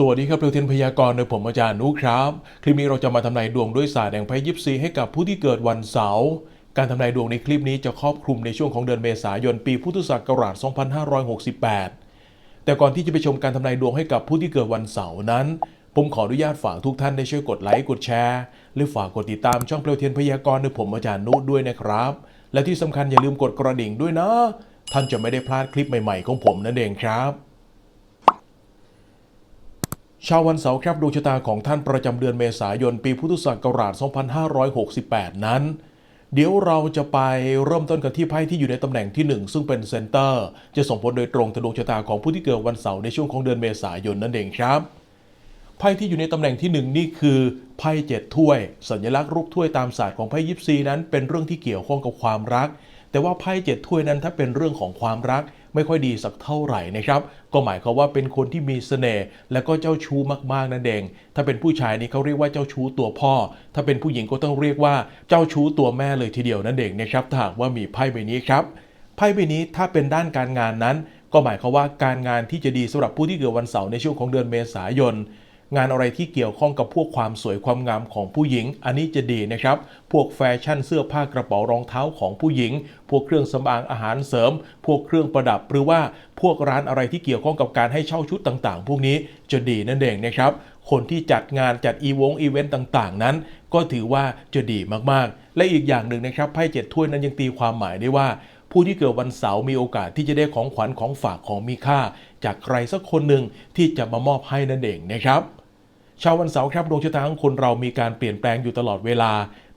สวัสดีครับเรือเทียนพยากรณ์โดยผมอาจารย์นุครับ คลิปนี้เราจะมาทำนายดวงด้วยศาสตร์แห่งไพ่ยิปซีให้กับผู้ที่เกิดวันเสาร์การทำนายดวงในคลิปนี้จะครอบคลุมในช่วงของเดือนเมษายนปีพุทธศักราช 2568 แต่ก่อนที่จะไปชมการทำนายดวงให้กับผู้ที่เกิดวันเสาร์นั้น ผมขออนุญาตฝากทุกท่านได้ช่วยกดไลค์กดแชร์หรือฝากกดติดตามช่องเปลวเทียนพยากรณ์โดยผมอาจารย์นุด้วยนะครับ และที่สำคัญอย่าลืมกดกระดิ่งด้วยนะ ท่านจะไม่ได้พลาดคลิปใหม่ ๆ ของผมนั่นเองครับ ชาววันเสาร์ครับดวงชะตาของท่านประจำเดือนเมษายน ปีพุทธศักราช 2568 นั้น เดี๋ยวเราจะไปเริ่มต้นกันที่ไพ่ที่อยู่ในตำแหน่งที่ 1 ซึ่งเป็นเซนเตอร์ จะส่งผลโดยตรงต่อดวงชะตาของผู้ที่เกิดวันเสาร์ในช่วงของเดือนเมษายนนั่นเองครับไพ่ที่อยู่ในตำแหน่งที่หนึ่งนี่คือไพ่เจ็ดถ้วย สัญลักษณ์รูปถ้วยตามศาสตร์ของไพ่ยิปซีนั้นเป็นเรื่องที่เกี่ยวข้องกับความรัก แต่ว่าไพ่เจ็ดถ้วยนั้นถ้าเป็นเรื่องของความรัก ไม่ค่อยดีสักเท่าไหร่นะครับก็หมายความว่าเป็นคนที่มีเสน่ห์และก็เจ้าชู้มากๆนั่นเอง ถ้าเป็นผู้ชายนี่เขาเรียกว่าเจ้าชู้ตัวพ่อ ถ้าเป็นผู้หญิงก็ต้องเรียกว่าเจ้าชู้ตัวแม่เลยทีเดียวนั่นเองนะครับถ้าหากว่ามีไพ่ใบนี้ครับไพ่ใบนี้ถ้าเป็นด้านการงานนั้น ก็หมายความว่าการงานที่จะดีสำหรับผู้ที่เกิดวันเสาร์ในช่วงของเดือนเมษายน งานอะไรที่เกี่ยวข้องกับพวกความสวยความงามของผู้หญิง อันนี้จะดีนะครับ พวกแฟชั่นเสื้อผ้ากระเป๋ารองเท้าของผู้หญิง พวกเครื่องสำอางอาหารเสริม พวกเครื่องประดับหรือว่าพวกร้านอะไรที่เกี่ยวข้องกับการให้เช่าชุดต่างๆ พวกนี้จะดีนั่นเองนะครับ คนที่จัดงานจัดอีวงอีเวนต์ต่างๆ นั้น ก็ถือว่าจะดีมากๆ และอีกอย่างหนึ่งนะครับไพ่เจ็ดถ้วยนั้นยังตีความหมายได้ว่าผู้ที่เกิดวันเสาร์มีโอกาสที่จะได้ของขวัญของฝากของมีค่า จากใครสักคนหนึ่งที่จะมามอบให้นั่นเองนะครับ ชาววันเสาร์ครับดวงชะตาของคนเรามีการเปลี่ยนแปลงอยู่ตลอดเวลา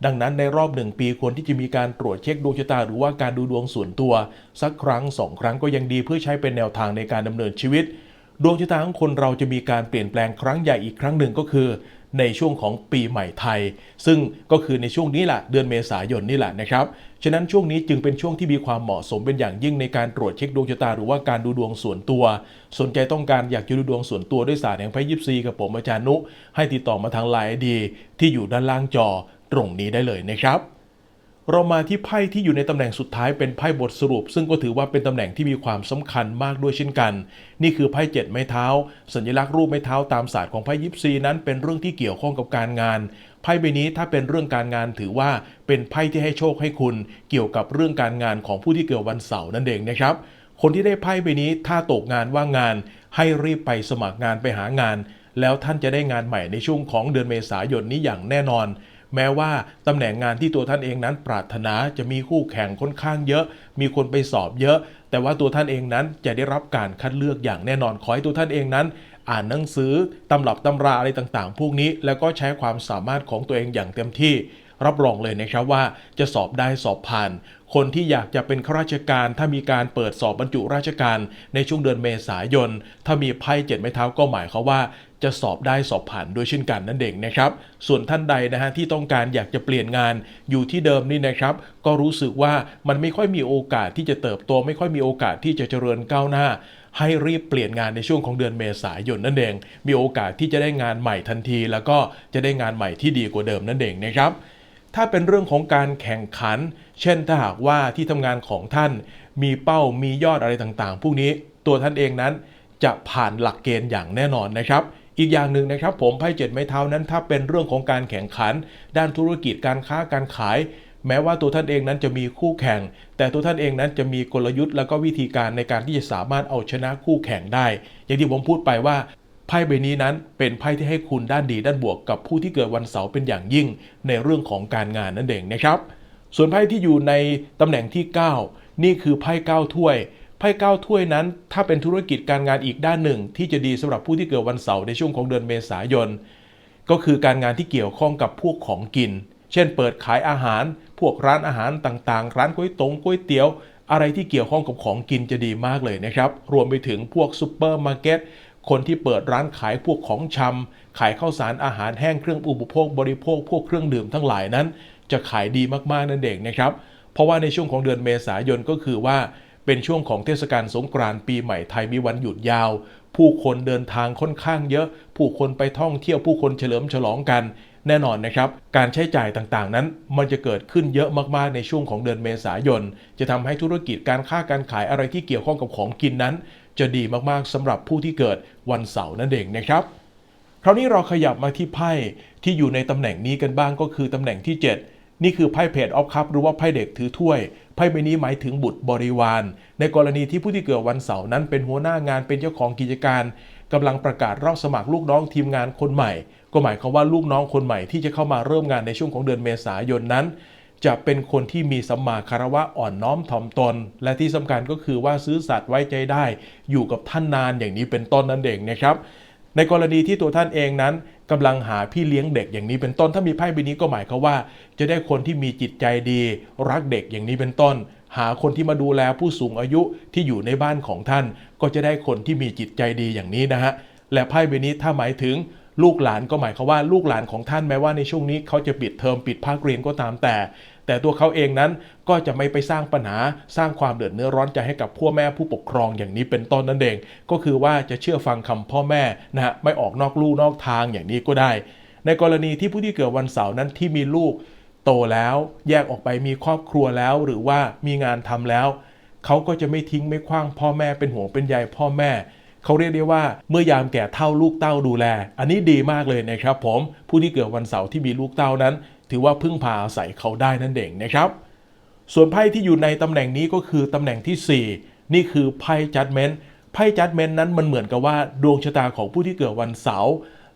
ดังนั้นในรอบหนึ่งปีควรที่จะมีการตรวจเช็คดวงชะตาหรือว่าการดูดวงส่วนตัว สักครั้งสองครั้งก็ยังดีเพื่อใช้เป็นแนวทางในการดำเนินชีวิต ดวงชะตาของคนเราจะมีการเปลี่ยนแปลงครั้งใหญ่อีกครั้งหนึ่งก็คือ ในช่วงของปีใหม่ไทย ซึ่งก็คือในช่วงนี้แหละเดือนเมษายนนี่แหละนะครับฉะนั้นช่วงนี้จึงเป็นช่วงที่มีความเหมาะสมเป็นอย่างยิ่งในการตรวจเช็คดวงชะตาหรือว่าการดูดวงส่วนตัว สนใจต้องการอยากจะดูดวงส่วนตัวด้วยศาสตร์แห่งไพ่ยิปซีกับผมอาจารย์นุ ให้ติดต่อมาทางไลน์ดีที่อยู่ด้านล่างจอตรงนี้ได้เลยนะครับ เรามาที่ไพ่ที่อยู่ในตำแหน่งสุดท้ายเป็นไพ่บทสรุป ซึ่งก็ถือว่าเป็นตำแหน่งที่มีความสำคัญมากด้วยเช่นกัน นี่คือไพ่เจ็ดไม้เท้า สัญลักษณ์รูปไม้เท้าตามศาสตร์ของไพ่ยิปซีนั้นเป็นเรื่องที่เกี่ยวข้องกับการงานไพ่ใบนี้ถ้าเป็นเรื่องการงานถือว่าเป็นไพ่ที่ให้โชคให้คุณ เกี่ยวกับเรื่องการงานของผู้ที่เกิดวันเสาร์นั่นเองนะครับ คนที่ได้ไพ่ใบนี้ถ้าตกงานว่างงาน ให้รีบไปสมัครงานไปหางาน แล้วท่านจะได้งานใหม่ในช่วงของเดือนเมษายนนี้อย่างแน่นอน แม้ว่าตำแหน่งงานที่ตัวท่านเองนั้นปรารถนาจะมีคู่แข่งค่อนข้างเยอะ มีคนไปสอบเยอะ แต่ว่าตัวท่านเองนั้นจะได้รับการคัดเลือกอย่างแน่นอนขอให้ตัวท่านเองนั้น อ่านหนังสือตำรับตำราอะไรต่างๆ พวกนี้ แล้วก็ใช้ความสามารถของตัวเองอย่างเต็มที่ รับรองเลยนะครับว่าจะสอบได้สอบผ่านคนที่อยากจะเป็นข้าราชการถ้ามีการเปิดสอบบรรจุราชการในช่วงเดือนเมษายน ถ้ามีไพ่เจ็ดไม้เท้าก็หมายเขาว่า จะสอบได้สอบผ่านด้วยเช่นกันนั่นเองนะครับ ส่วนท่านใดนะฮะที่ต้องการอยากจะเปลี่ยนงานอยู่ที่เดิมนี่นะครับ ก็รู้สึกว่ามันไม่ค่อยมีโอกาสที่จะเติบโต ไม่ค่อยมีโอกาสที่จะเจริญก้าวหน้า ให้รีบเปลี่ยนงานในช่วงของเดือนเมษายนนั่นเอง มีโอกาสที่จะได้งานใหม่ทันที แล้วก็จะได้งานใหม่ที่ดีกว่าเดิมนั่นเองนะครับถ้าเป็นเรื่องของการแข่งขัน เช่นถ้าหากว่าที่ทำงานของท่าน มีเป้ามียอดอะไรต่างๆ พวกนี้ตัวท่านเองนั้นจะผ่านหลักเกณฑ์อย่างแน่นอนนะครับ อีกอย่างหนึ่งนะครับผมไพ่เจ็ดไม้เท้านั้นถ้าเป็นเรื่องของการแข่งขัน ด้านธุรกิจการค้าการขาย แม้ว่าตัวท่านเองนั้นจะมีคู่แข่ง แต่ตัวท่านเองนั้นจะมีกลยุทธ์แล้วก็วิธีการในการที่จะสามารถเอาชนะคู่แข่งได้ อย่างที่ผมพูดไปว่าไพ่ใบนี้นั้นเป็นไพ่ที่ให้คุณด้านดีด้านบวกกับผู้ที่เกิดวันเสาร์เป็นอย่างยิ่งในเรื่องของการงานนั่นเองนะครับ ส่วนไพ่ที่อยู่ในตำแหน่งที่ 9 นี่คือไพ่9ถ้วย ไพ่9ถ้วยนั้น ถ้าเป็นธุรกิจการงานอีกด้านหนึ่ง ที่จะดีสำหรับผู้ที่เกิดวันเสาร์ในช่วงของเดือนเมษายน ก็คือการงานที่เกี่ยวข้องกับพวกของกิน เช่น เปิดขายอาหาร พวกร้านอาหารต่างๆ ร้านก๋วยตงก๋วยเตี๋ยว อะไรที่เกี่ยวข้องกับของกินจะดีมากเลยนะครับ รวมไปถึงพวกซูเปอร์มาร์เก็ตคนที่เปิดร้านขายพวกของชำขายข้าวสารอาหารแห้งเครื่องอุปโภคบริโภค พวกเครื่องดื่มทั้งหลายนั้น จะขายดีมากๆนั่นเองนะครับ เพราะว่าในช่วงของเดือนเมษายนก็คือว่า เป็นช่วงของเทศกาลสงกรานต์ปีใหม่ไทยมีวันหยุดยาว ผู้คนเดินทางค่อนข้างเยอะ ผู้คนไปท่องเที่ยวผู้คนเฉลิมฉลองกัน แน่นอนนะครับ การใช้จ่ายต่างๆ นั้น มันจะเกิดขึ้นเยอะมากๆในช่วงของเดือนเมษายน จะทำให้ธุรกิจการค้าการขายอะไรที่เกี่ยวข้องกับของกินนั้น จะดีมากๆสำหรับผู้ที่เกิดวันเสาร์นั่นเองนะครับคราวนี้เราขยับมาที่ไพ่ที่อยู่ในตำแหน่งนี้กันบ้างก็คือตำแหน่งที่ 7 นี่คือไพ่เพจออฟคัพหรือว่าไพ่เด็กถือถ้วย พ่ใบนี้หมายถึงบุตรบริวาร ในกรณีที่ผู้ที่เกิดวันเสาร์นั้นเป็นหัวหน้างานเป็นเจ้าของกิจการกำลังประกาศรับสมัครลูกน้องทีมงานคนใหม่ ก็หมายความว่าลูกน้องคนใหม่ที่จะเข้ามาเริ่มงานในช่วงของเดือนเมษายนนั้น จะเป็นคนที่มีสัมมาคารวะอ่อนน้อมถ่อมตน และที่สำคัญก็คือว่าซื้อสัตว์ไว้ใจได้ อยู่กับท่านนานอย่างนี้เป็นต้นนั่นเองนะครับ ในกรณีที่ตัวท่านเองนั้นกำลังหาพี่เลี้ยงเด็กอย่างนี้เป็นต้น ถ้ามีไพ่ใบนี้ก็หมายความว่า จะได้คนที่มีจิตใจดี รักเด็กอย่างนี้เป็นต้น หาคนที่มาดูแลผู้สูงอายุที่อยู่ในบ้านของท่าน ก็จะได้คนที่มีจิตใจดีอย่างนี้นะฮะและไพ่ใบนี้ถ้าหมายถึงลูกหลานก็หมายความว่าลูกหลานของท่านแม้ว่าในช่วงนี้เขาจะปิดเทอมปิดภาคเรียนก็ตามแต่ แต่ตัวเขาเองนั้นก็จะไม่ไปสร้างปัญหาสร้างความเดือดเนื้อร้อนใจให้กับพ่อแม่ผู้ปกครองอย่างนี้เป็นต้นนั่นเอง ก็คือว่าจะเชื่อฟังคำพ่อแม่นะฮะไม่ออกนอกลู่นอกทางอย่างนี้ก็ได้ ในกรณีที่ผู้ที่เกิดวันเสาร์นั้นที่มีลูกโตแล้วแยกออกไปมีครอบครัวแล้ว หรือว่ามีงานทำแล้ว เขาก็จะไม่ทิ้งไม่คว้างพ่อแม่เป็นห่วงเป็นใยพ่อแม่เขาเรียกได้ว่าเมื่อยามแก่เท่าลูกเต้าดูแล อันนี้ดีมากเลยนะครับผมผู้ที่เกิดวันเสาร์ที่มีลูกเต้านั้น ถือว่าพึ่งพาอาศัยเขาได้นั่นเองนะครับ ส่วนไพ่ที่อยู่ในตำแหน่งนี้ก็คือตำแหน่งที่ 4 นี่คือไพ่จัดเมนต์ไพ่จัดเมนต์นั้นมันเหมือนกับว่าดวงชะตาของผู้ที่เกิดวันเสาร์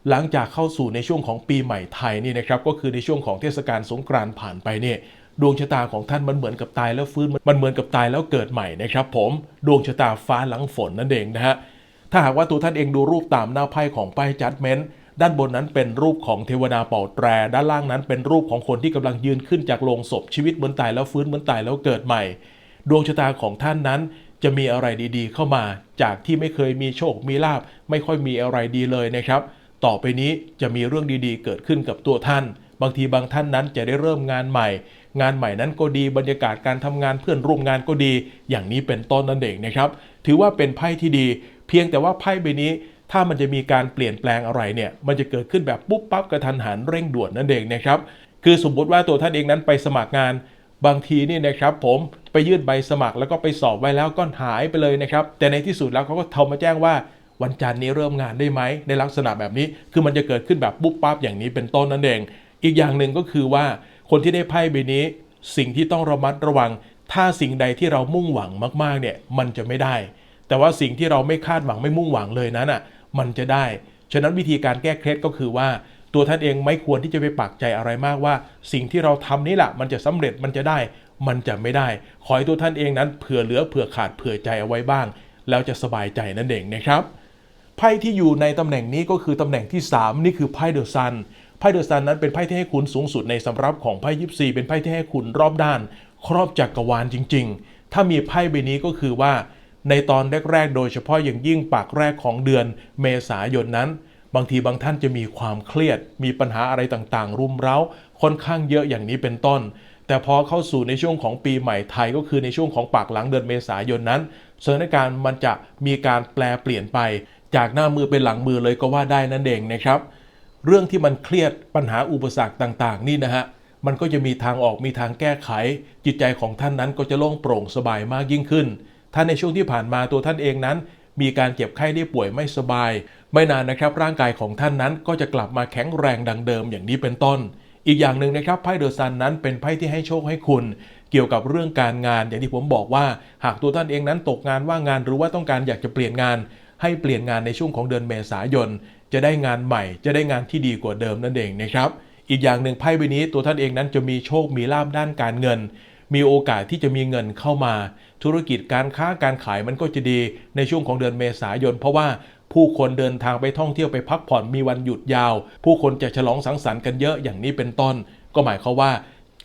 หลังจากเข้าสู่ในช่วงของปีใหม่ไทยนี่นะครับก็คือในช่วงของเทศกาลสงกรานต์ผ่านไปเนี่ยดวงชะตาของท่านมันเหมือนกับตายแล้วฟื้นมันเหมือนกับตายแล้วเกิดใหม่นะครับผมดวงชะตาฟ้าหลังฝนนั่นเองนะฮะถ้าหากว่าตัวท่านเองดูรูปตามหน้าไพ่ของไพ่จัดเมนต์ ด้านบนนั้นเป็นรูปของเทวดาเป่าแตร ด้านล่างนั้นเป็นรูปของคนที่กำลังยืนขึ้นจากโลงศพชีวิตเหมือนตายแล้วฟื้นเหมือนตายแล้วเกิดใหม่ ดวงชะตาของท่านนั้นจะมีอะไรดีๆ เข้ามา จากที่ไม่เคยมีโชคมีลาบไม่ค่อยมีอะไรดีเลยนะครับ ต่อไปนี้จะมีเรื่องดีๆ เกิดขึ้นกับตัวท่าน บางทีบางท่านนั้นจะได้เริ่มงานใหม่ งานใหม่นั้นก็ดีบรรยากาศการทำงานเพื่อนร่วมงานก็ดี อย่างนี้เป็นต้นนั่นเองนะครับ ถือว่าเป็นไพ่ที่ดี เพียงแต่ว่าไพ่ใบนี้ ถ้ามันจะมีการเปลี่ยนแปลงอะไรเนี่ย มันจะเกิดขึ้นแบบปุ๊บปั๊บกระทันหันเร่งด่วนนั่นเองนะครับ คือสมมติว่าตัวท่านเองนั้นไปสมัครงานบางทีนี่นะครับผมไปยื่นใบสมัครแล้วก็ไปสอบไว้แล้วก็หายไปเลยนะครับ แต่ในที่สุดแล้วเขาก็โทรมาแจ้งว่าวันจันทร์นี้เริ่มงานได้ไหมในลักษณะแบบนี้ คือมันจะเกิดขึ้นแบบปุ๊บปั๊บอย่างนี้เป็นต้นนั่นเอง อีกอย่างหนึ่งก็คือว่าคนที่ได้ไพ่ใบนี้ สิ่งที่ต้องระมัดระวัง ถ้าสิ่งใดที่เรามุ่งหวังมากๆเนี่ยมันจะไม่ได้ แต่ว่าสิ่งที่เราไม่คาดหวังไม่มุ่งหวังเลยนั้นอะ มันจะได้ ฉะนั้นวิธีการแก้เคล็ดก็คือว่า ตัวท่านเองไม่ควรที่จะไปปักใจอะไรมากว่า สิ่งที่เราทำนี่แหละมันจะสำเร็จมันจะได้ มันจะไม่ได้ ขอให้ตัวท่านเองนั้นเผื่อเหลือเผื่อขาดเผื่อใจเอาไว้บ้าง แล้วจะสบายใจนั่นเองนะครับไพ่ที่อยู่ในตำแหน่งนี้ก็คือตำแหน่งที่ 3 นี่คือไพ่เดอะซันไพ่เดอะซันนั้นเป็นไพ่ที่ให้คุณสูงสุดในสำรับของไพ่ยิปซีเป็นไพ่ที่ให้คุณรอบด้าน ครอบจักกรวาลจริง ๆ ถ้ามีไพ่ใบนี้ก็คือว่า ในตอนแรกๆ โดยเฉพาะอย่างยิ่งปากแรกของเดือนเมษายนนั้น บางทีบางท่านจะมีความเครียด มีปัญหาอะไรต่างๆ รุมเร้าค่อนข้างเยอะอย่างนี้เป็นต้น แต่พอเข้าสู่ในช่วงของปีใหม่ไทยก็คือในช่วงของปากหลังเดือนเมษายนนั้นสถานการณ์มันจะมีการแปลเปลี่ยนไป จากหน้ามือเป็นหลังมือเลยก็ว่าได้นั่นเองนะครับ เรื่องที่มันเครียดปัญหาอุปสรรคต่างๆ นี่นะฮะมันก็จะมีทางออกมีทางแก้ไข จิตใจของท่านนั้นก็จะโล่งโปร่งสบายมากยิ่งขึ้น ถ้าในช่วงที่ผ่านมาตัวท่านเองนั้น มีการเจ็บไข้ได้ป่วยไม่สบาย ไม่นานนะครับร่างกายของท่านนั้นก็จะกลับมาแข็งแรงดังเดิมอย่างนี้เป็นต้น อีกอย่างหนึ่งนะครับไพ่เดอะซันนั้นเป็นไพ่ที่ให้โชคให้คุณ เกี่ยวกับเรื่องการงาน อย่างที่ผมบอกว่า หากตัวท่านเองนั้นตกงานว่างงานหรือว่าต้องการอยากจะเปลี่ยนงาน ให้เปลี่ยนงานในช่วงของเดือนเมษายน จะได้งานใหม่ จะได้งานที่ดีกว่าเดิมนั่นเองนะครับอีกอย่างหนึ่งไพ่ใบนี้ตัวท่านเองนั้นจะมีโชคมีลาบด้านการเงิน มีโอกาสที่จะมีเงินเข้ามา ธุรกิจการค้าการขายมันก็จะดีในช่วงของเดือนเมษายน เพราะว่าผู้คนเดินทางไปท่องเที่ยวไปพักผ่อนมีวันหยุดยาว ผู้คนจะฉลองสังสรรค์กันเยอะอย่างนี้เป็นต้น ก็หมายความว่า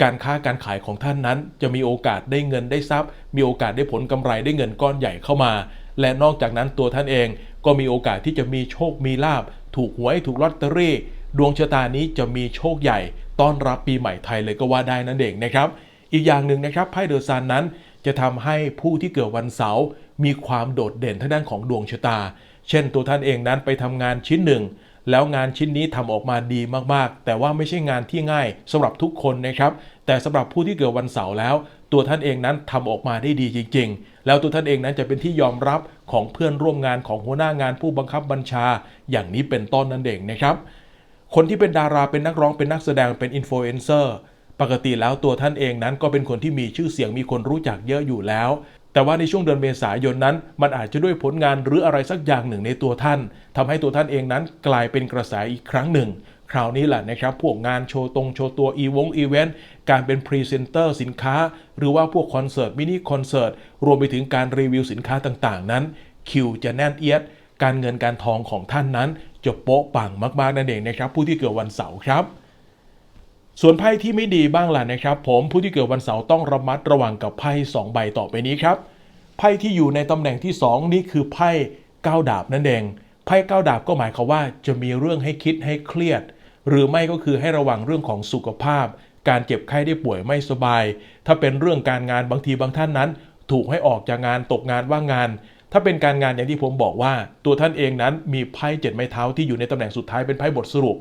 การค้าการขายของท่านนั้น จะมีโอกาสได้เงินได้ทรัพย์ มีโอกาสได้ผลกำไรได้เงินก้อนใหญ่เข้ามา และนอกจากนั้นตัวท่านเองก็มีโอกาสที่จะมีโชคมีลาบ ถูกหวยถูกลอตเตอรี่ ดวงชะตานี้จะมีโชคใหญ่ ต้อนรับปีใหม่ไทยเลยก็ว่าได้นั่นเองนะครับ อีกอย่างหนึ่งนะครับไพ่เดอะซันนั้น จะทำให้ผู้ที่เกิดวันเสาร์มีความโดดเด่นทางด้านของดวงชะตา เช่นตัวท่านเองนั้นไปทำงานชิ้นหนึ่ง แล้วงานชิ้นนี้ทำออกมาดีมากๆ แต่ว่าไม่ใช่งานที่ง่ายสำหรับทุกคนนะครับ แต่สำหรับผู้ที่เกิดวันเสาร์แล้ว ตัวท่านเองนั้นทำออกมาได้ดีจริง ๆ แล้วตัวท่านเองนั้นจะเป็นที่ยอมรับของเพื่อนร่วมงานของหัวหน้างานผู้บังคับบัญชา อย่างนี้เป็นต้นนั่นเองนะครับ คนที่เป็นดาราเป็นนักร้องเป็นนักแสดงเป็นอินฟลูเอนเซอร์ ปกติแล้วตัวท่านเองนั้นก็เป็นคนที่มีชื่อเสียงมีคนรู้จักเยอะอยู่แล้ว แต่ว่าในช่วงเดือนเมษายนนั้น มันอาจจะด้วยผลงานหรืออะไรสักอย่างหนึ่งในตัวท่านทำให้ตัวท่านเองนั้นกลายเป็นกระแสอีกครั้งหนึ่ง คราวนี้แหละนะครับ พวกงานโชว์ตรงโชว์ตัวอีวงอีเวนต์การเป็นพรีเซนเตอร์สินค้า หรือว่าพวกคอนเสิร์ตมินิคอนเสิร์ตรวมไปถึงการรีวิวสินค้าต่างๆ นั้น คิวจะแน่นเอียดการเงินการทองของท่านนั้นจะโป๊ะปังมากๆนั่นเองนะครับ ผู้ที่เกิดวันเสาร์ครับ ส่วนไพ่ที่ไม่ดีบ้างล่ะนะครับ ผมผู้ที่เกิดวันเสาร์ต้องระมัดระวังกับไพ่2ใบต่อไปนี้ครับไพ่ที่อยู่ในตำแหน่งที่ 2 นี่คือไพ่ก้าวดาบนั่นเองไพ่ก้าวดาบก็หมายความว่าจะมีเรื่องให้คิดให้เครียด หรือไม่ก็คือให้ระวังเรื่องของสุขภาพ การเจ็บไข้ได้ป่วยไม่สบาย ถ้าเป็นเรื่องการงานบางทีบางท่านนั้น ถูกให้ออกจากงานตกงานว่างงาน ถ้าเป็นการงานอย่างที่ผมบอกว่า ตัวท่านเองนั้นมีไพ่เจ็ดไม้เท้าที่อยู่ในตำแหน่งสุดท้ายเป็นไพ่บทสรุป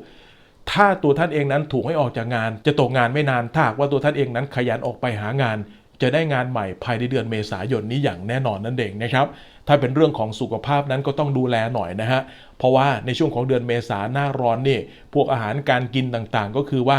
ถ้าตัวท่านเองนั้นถูกให้ออกจากงาน จะตกงานไม่นานถ้าหากว่าตัวท่านเองนั้นขยันออกไปหางาน จะได้งานใหม่ภายในเดือนเมษายนนี้อย่างแน่นอนนั่นเองนะครับถ้าเป็นเรื่องของสุขภาพนั้นก็ต้องดูแลหน่อยนะฮะเพราะว่าในช่วงของเดือนเมษาหน้าร้อนนี่พวกอาหารการกินต่างๆ ก็คือว่า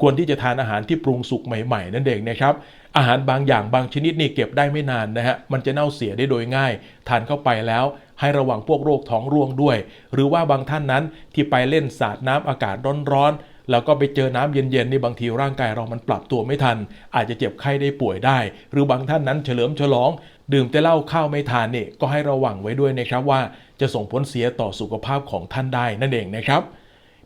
ควรที่จะทานอาหารที่ปรุงสุกใหม่ ๆ นั่นเองนะครับอาหารบางอย่างบางชนิดนี่เก็บได้ไม่นานนะฮะมันจะเน่าเสียได้โดยง่าย ทานเข้าไปแล้ว ให้ระวังพวกโรคท้องร่วงด้วย หรือว่าบางท่านนั้นที่ไปเล่นสาดน้ำอากาศร้อนๆแล้วก็ไปเจอน้ำเย็นๆในบางทีร่างกายเรามันปรับตัวไม่ทัน อาจจะเจ็บไข้ได้ป่วยได้ หรือบางท่านนั้นเฉลิมฉลอง ดื่มแต่เหล้าข้าวไม่ทานนี่ก็ให้ระวังไว้ด้วยนะครับว่าจะส่งผลเสียต่อสุขภาพของท่านได้นั่นเองนะครับ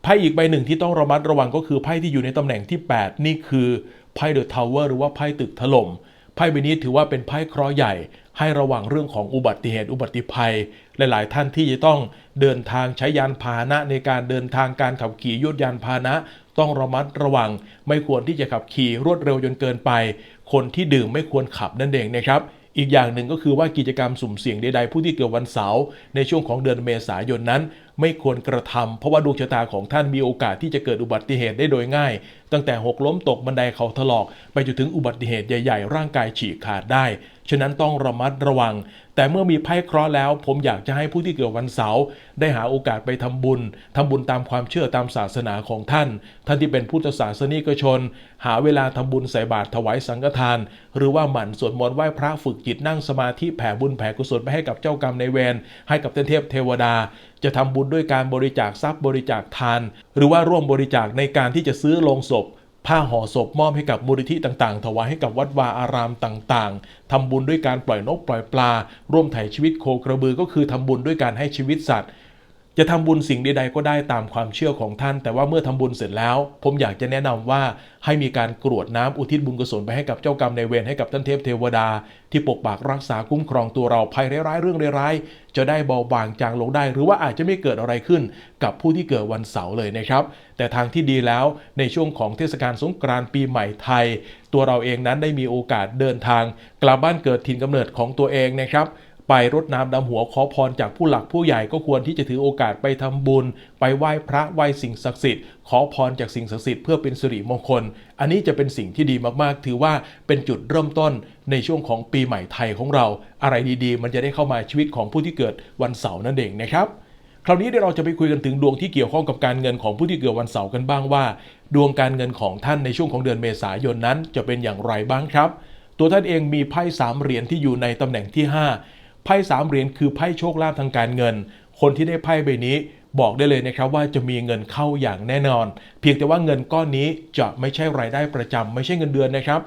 ไพ่อีกใบหนึ่งที่ต้องระมัดระวังก็คือไพ่ที่อยู่ในตำแหน่งที่ 8 นี่คือไพ่เดอะทาวเวอร์หรือว่าไพ่ตึกถล่มไพ่ใบนี้ถือว่าเป็นไพ่เคราะห์ใหญ่ ให้ระวังเรื่องของอุบัติเหตุอุบัติภัย หลาย ๆ ท่านที่จะต้องเดินทางใช้ยานพาหนะในการเดินทางการขับขี่ยวดยานพาหนะ ต้องระมัดระวัง ไม่ควรที่จะขับขี่รวดเร็วจนเกินไป คนที่ดื่มไม่ควรขับนั่นเองนะครับอีกอย่างหนึ่งก็คือว่ากิจกรรมสุ่มเสี่ยงใดๆผู้ที่เกิดวันเสาร์ในช่วงของเดือนเมษายนนั้น ไม่ควรกระทำเพราะว่าดวงชะตาของท่านมีโอกาสที่จะเกิดอุบัติเหตุได้โดยง่าย ตั้งแต่หกล้มตกบันไดเขาถลอก ไปจนถึงอุบัติเหตุใหญ่ ๆ ร่างกายฉีกขาดได้ ฉะนั้นต้องระมัดระวัง แต่เมื่อมีไพ่เคราะห์แล้ว ผมอยากจะให้ผู้ที่เกิดวันเสาร์ได้หาโอกาสไปทำบุญทำบุญตามความเชื่อตามศาสนาของท่าน ท่านที่เป็นพุทธศาสนิกชน หาเวลาทำบุญใส่บาตรถวายสังฆทาน หรือว่าหมั่นสวดมนต์ไหว้พระฝึกจิตนั่งสมาธิแผ่บุญแผ่กุศลไปให้กับเจ้ากรรมในายเวรให้กับเทพเทวดา จะทำบุญด้วยการบริจาคทรัพย์บริจาคทาน หรือว่าร่วมบริจาคในการที่จะซื้อโลงศพ ผ้าห่อศพมอบให้กับมูลนิธิต่างๆ ถวายให้กับวัดวาอารามต่างๆทำบุญด้วยการปล่อยนกปล่อยปลา ร่วมไถ่ชีวิตโคกระบือก็คือทำบุญด้วยการให้ชีวิตสัตว์ จะทำบุญสิ่งใดๆก็ได้ตามความเชื่อของท่าน แต่ว่าเมื่อทำบุญเสร็จแล้ว ผมอยากจะแนะนำว่าให้มีการกรวดน้ำอุทิศบุญกุศลไปให้กับเจ้ากรรมในเวรให้กับท่านเทพเทวดา ที่ปกปักรักษาคุ้มครองตัวเราภัยร้ายๆเรื่องร้ายๆจะได้เบาบางจางลงได้ หรือว่าอาจจะไม่เกิดอะไรขึ้น กับผู้ที่เกิดวันเสาร์เลยนะครับ แต่ทางที่ดีแล้วในช่วงของเทศกาลสงกรานต์ปีใหม่ไทย ตัวเราเองนั้นได้มีโอกาสเดินทาง กลับบ้านเกิดถิ่นกำเนิดของตัวเองนะครับ ไปรดน้ำดำหัวขอพรจากผู้หลักผู้ใหญ่ก็ควรที่จะถือโอกาสไปทำบุญ ไปไหว้พระไหว้สิ่งศักดิ์สิทธิ์ขอพรจากสิ่งศักดิ์สิทธิ์เพื่อเป็นสิริมงคล อันนี้จะเป็นสิ่งที่ดีมากๆ ถือว่าเป็นจุดเริ่มต้นในช่วงของปีใหม่ไทยของเรา อะไรดีๆ มันจะได้เข้ามาชีวิตของผู้ที่เกิดวันเสาร์นั่นเองนะครับคราวนี้เดี๋ยวเราจะไปคุยกันถึงดวงที่เกี่ยวข้องกับการเงินของผู้ที่เกิดวันเสาร์กันบ้างว่า ดวงการเงินของท่านในช่วงของเดือนเมษายนนั้นจะเป็นอย่างไรบ้างครับ ตัวท่านเองมีไพ่สามเหรียญที่อยู่ในตำแหน่งที่ 5 พ่สามเหรียญคือไพ่โชคลาภทางการเงิน คนที่ได้ไพ่ใบนี้บอกได้เลยนะครับว่าจะมีเงินเข้าอย่างแน่นอน เพียงแต่ว่าเงินก้อนนี้จะไม่ใช่รายได้ประจำไม่ใช่เงินเดือนนะครับ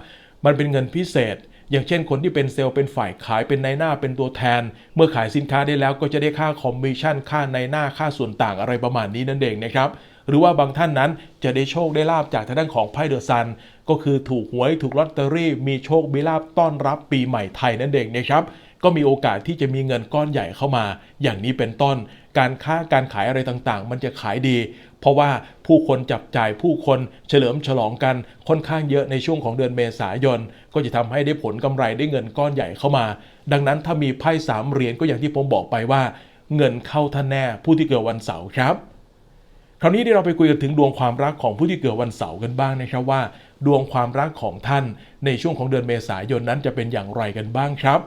มันเป็นเงินพิเศษ อย่างเช่นคนที่เป็นเซลล์เป็นฝ่ายขายเป็นนายหน้าเป็นตัวแทน เมื่อขายสินค้าได้แล้วก็จะได้ค่าคอมมิชชั่นค่านายหน้าค่าส่วนต่างอะไรประมาณนี้นั่นเองนะครับหรือว่าบางท่านนั้นจะได้โชคได้ลาบจากทางด้านของไพ่เดอะซัน ก็คือถูกหวยถูกลอตเตอรี่มีโชคมีลาบต้อนรับปีใหม่ไทยนั่นเองนะครับ ก็มีโอกาสที่จะมีเงินก้อนใหญ่เข้ามา อย่างนี้เป็นต้น การค้าการขายอะไรต่างๆ มันจะขายดี เพราะว่าผู้คนจับจ่ายผู้คนเฉลิมฉลองกันค่อนข้างเยอะในช่วงของเดือนเมษายน ก็จะทำให้ได้ผลกำไรได้เงินก้อนใหญ่เข้ามา ดังนั้นถ้ามีไพ่สามเหรียญก็อย่างที่ผมบอกไปว่า เงินเข้าท่านแน่ผู้ที่เกิดวันเสาร์ครับคราวนี้ที่เราไปคุยกันถึงดวงความรักของผู้ที่เกิดวันเสาร์กันบ้างนะครับว่า ดวงความรักของท่านในช่วงของเดือนเมษายนนั้นจะเป็นอย่างไรกันบ้างครับ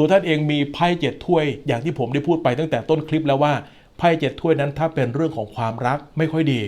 ตัวท่านเองมีไพ่เจ็ดถ้วยอย่างที่ผมได้พูดไปตั้งแต่ต้นคลิปแล้วว่าไพ่เจ็ดถ้วยนั้นถ้าเป็นเรื่องของความรักไม่ค่อยดี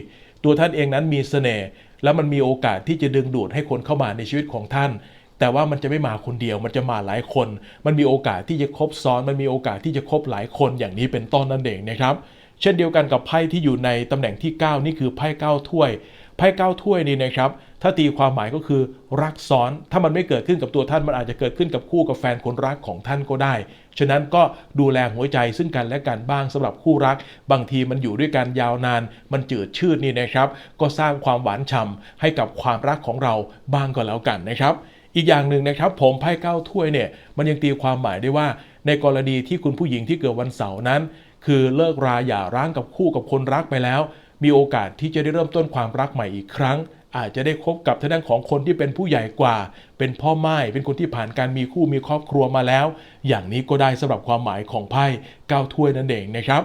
ตัวท่านเองนั้นมีเสน่ห์แล้วมันมีโอกาสที่จะดึงดูดให้คนเข้ามาในชีวิตของท่าน แต่ว่ามันจะไม่มาคนเดียว มันจะมาหลายคน มันมีโอกาสที่จะคบซ้อน มันมีโอกาสที่จะคบหลายคนอย่างนี้เป็นต้นนั่นเองนะครับ เช่นเดียวกันกับไพ่ที่อยู่ในตำแหน่งที่ 9 นี่คือไพ่9ถ้วย ไพ่9ถ้วยนี่นะครับ ถ้าตีความหมายก็คือรักซ้อน ถ้ามันไม่เกิดขึ้นกับตัวท่านมันอาจจะเกิดขึ้นกับคู่กับแฟนคนรักของท่านก็ได้ ฉะนั้นก็ดูแลหัวใจซึ่งกันและกันบ้างสำหรับคู่รัก บางทีมันอยู่ด้วยกันยาวนาน มันจืดชืดนี่นะครับ ก็สร้างความหวานฉ่ำให้กับความรักของเราบ้างก็แล้วกันนะครับ อีกอย่างหนึ่งนะครับผมไพ่เก้าถ้วยเนี่ยมันยังตีความหมายได้ว่า ในกรณีที่คุณผู้หญิงที่เกิดวันเสาร์นั้น คือเลิกราหย่าร้างกับคู่กับคนรักไปแล้ว มีโอกาสที่จะได้เริ่มต้นความรักใหม่อีกครั้ง อาจจะได้คบกับทางด้านของคนที่เป็นผู้ใหญ่กว่า เป็นพ่อไม้เป็นคนที่ผ่านการมีคู่มีครอบครัวมาแล้ว อย่างนี้ก็ได้สำหรับความหมายของไพ่เก้าถ้วยนั่นเองนะครับ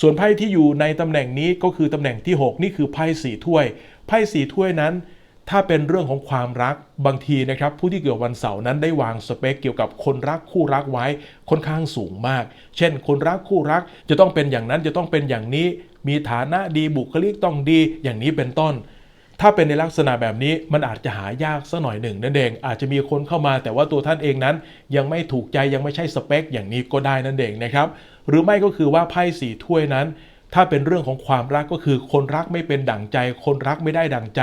ส่วนไพ่ที่อยู่ในตำแหน่งนี้ก็คือตำแหน่งที่ 6 นี่คือไพ่สี่ถ้วย ไพ่สี่ถ้วยนั้น ถ้าเป็นเรื่องของความรักบางทีนะครับ ผู้ที่เกิดวันเสาร์นั้นได้วางสเปคเกี่ยวกับคนรักคู่รักไว้ค่อนข้างสูงมาก เช่น คนรักคู่รักจะต้องเป็นอย่างนั้นจะต้องเป็นอย่างนี้ มีฐานะดีบุคลิกต้องดี อย่างนี้เป็นต้น ถ้าเป็นในลักษณะแบบนี้มันอาจจะหายากสักหน่อยหนึ่งนั่นเอง อาจจะมีคนเข้ามาแต่ว่าตัวท่านเองนั้น ยังไม่ถูกใจยังไม่ใช่สเปค อย่างนี้ก็ได้นั่นเองนะครับ หรือไม่ก็คือว่าไพ่สีถ้วยนั้น ถ้าเป็นเรื่องของความรักก็คือคนรักไม่เป็นดั่งใจ คนรักไม่ได้ดั่งใจ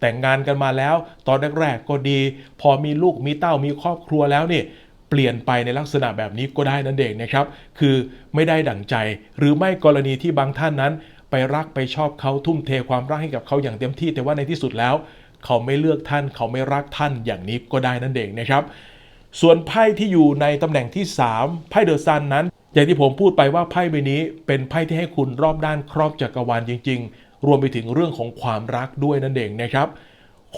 แต่งงานกันมาแล้ว ตอนแรกๆก็ดี พอมีลูกมีเต้ามีครอบครัวแล้วนี่เปลี่ยนไปในลักษณะแบบนี้ก็ได้นั่นเองนะครับ คือไม่ได้ดั่งใจ หรือไม่กรณีที่บางท่านนั้น ไปรักไปชอบเขาทุ่มเทความรักให้กับเขาอย่างเต็มที่ แต่ว่าในที่สุดแล้ว เขาไม่เลือกท่าน เขาไม่รักท่านอย่างนี้ก็ได้นั่นเองนะครับ ส่วนไพ่ที่อยู่ในตำแหน่งที่ 3 ไพ่เดอะซันนั้น อย่างที่ผมพูดไปว่าไพ่ใบนี้ เป็นไพ่ที่ให้คุณรอบด้านครอบจักรวาลจริง ๆ รวมไปถึงเรื่องของความรักด้วยนั่นเองนะครับ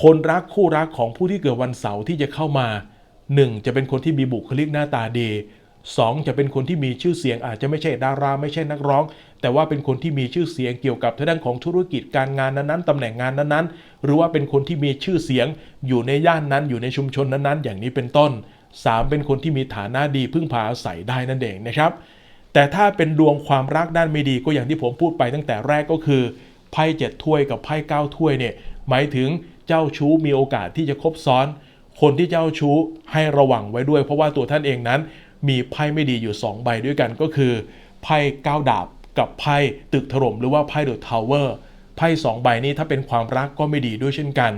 คนรักคู่รักของผู้ที่เกิดวันเสาร์ที่จะเข้ามา 1. จะเป็นคนที่มีบุคลิกหน้าตาดี 2. จะเป็นคนที่มีชื่อเสียงอาจจะไม่ใช่ดาราไม่ใช่นักร้อง แต่ว่าเป็นคนที่มีชื่อเสียงเกี่ยวกับทางด้านของธุรกิจการงานนั้นๆตำแหน่งงานนั้นๆ หรือว่าเป็นคนที่มีชื่อเสียงอยู่ในย่านนั้นอยู่ในชุมชนนั้นๆ อย่างนี้เป็นต้น 3. เป็นคนที่มีฐานะดีพึ่งพาอาศัยได้นั่นเองนะครับ แต่ถ้าเป็นดวงความรักด้านไม่ดีก็อย่างที่ผมพูดไปตั้งแต่แรกก็คือไพ่เจ็ดถ้วยกับไพ่เก้าถ้วยเนี่ยหมายถึงเจ้าชู้มีโอกาสที่จะคบซ้อน คนที่เจ้าชู้ให้ระวังไว้ด้วย เพราะว่าตัวท่านเองนั้น มีไพ่ไม่ดีอยู่ 2 ใบด้วยกันก็คือไพ่เก้าดาบ กับไพ่ตึกถล่มหรือว่าไพ่เดอะทาวเวอร์ไพ่สองใบนี้ถ้าเป็นความรักก็ไม่ดีด้วยเช่นกัน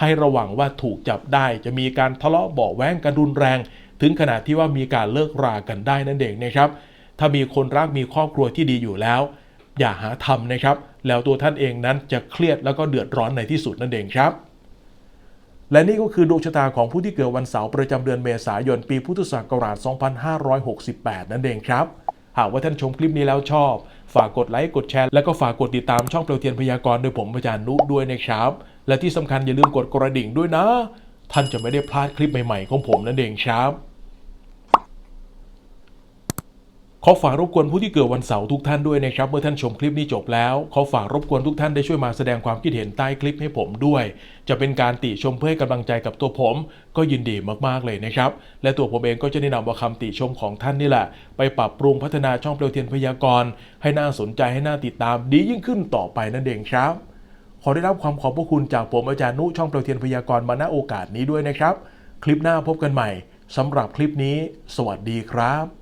ให้ระวังว่าถูกจับได้จะมีการทะเลาะเบาะแว้งกันรุนแรง ถึงขนาดที่ว่ามีการเลิกรากันได้นั่นเองนะครับ ถ้ามีคนรักมีครอบครัวที่ดีอยู่แล้ว อย่าหาทำนะครับ แล้วตัวท่านเองนั้นจะเครียดแล้วก็เดือดร้อนในที่สุดนั่นเองครับและนี่ก็คือดวงชะตาของผู้ที่เกิดวันเสาร์ประจำเดือนเมษายนปีพุทธศักราช 2568 นั่นเองครับ หากว่าท่านชมคลิปนี้แล้วชอบ ฝากกดไลค์กดแชร์ และก็ฝากกดติดตามช่องเปลวเทียนพยากรณ์โดยผมอาจารย์นุด้วยนะครับ และที่สำคัญอย่าลืมกดกระดิ่งด้วยนะ ท่านจะไม่ได้พลาดคลิปใหม่ๆของผมนั่นเองครับ ขอฝากรบกวนผู้ที่เกิดวันเสาร์ทุกท่านด้วยนะครับ เมื่อท่านชมคลิปนี้จบแล้วขอฝากรบกวนทุกท่านได้ช่วยมาแสดงความคิดเห็นใต้คลิปให้ผมด้วย จะเป็นการติชมเพื่อให้กำลังใจกับตัวผม ก็ยินดีมากๆเลยนะครับ และตัวผมเองก็จะได้นำเอาคำติชมของท่านนี่แหละ ไปปรับปรุงพัฒนาช่องเปลวเทียนพยากรณ์ให้น่าสนใจให้น่าติดตามดียิ่งขึ้นต่อไปนั่นเองครับ ขอได้รับความขอบพระคุณจากผมอาจารย์นุช่องเปลวเทียนพยากรณ์มาณโอกาสนี้ด้วยนะครับ คลิปหน้าพบกันใหม่สำหรับคลิปนี้ สวัสดีครับ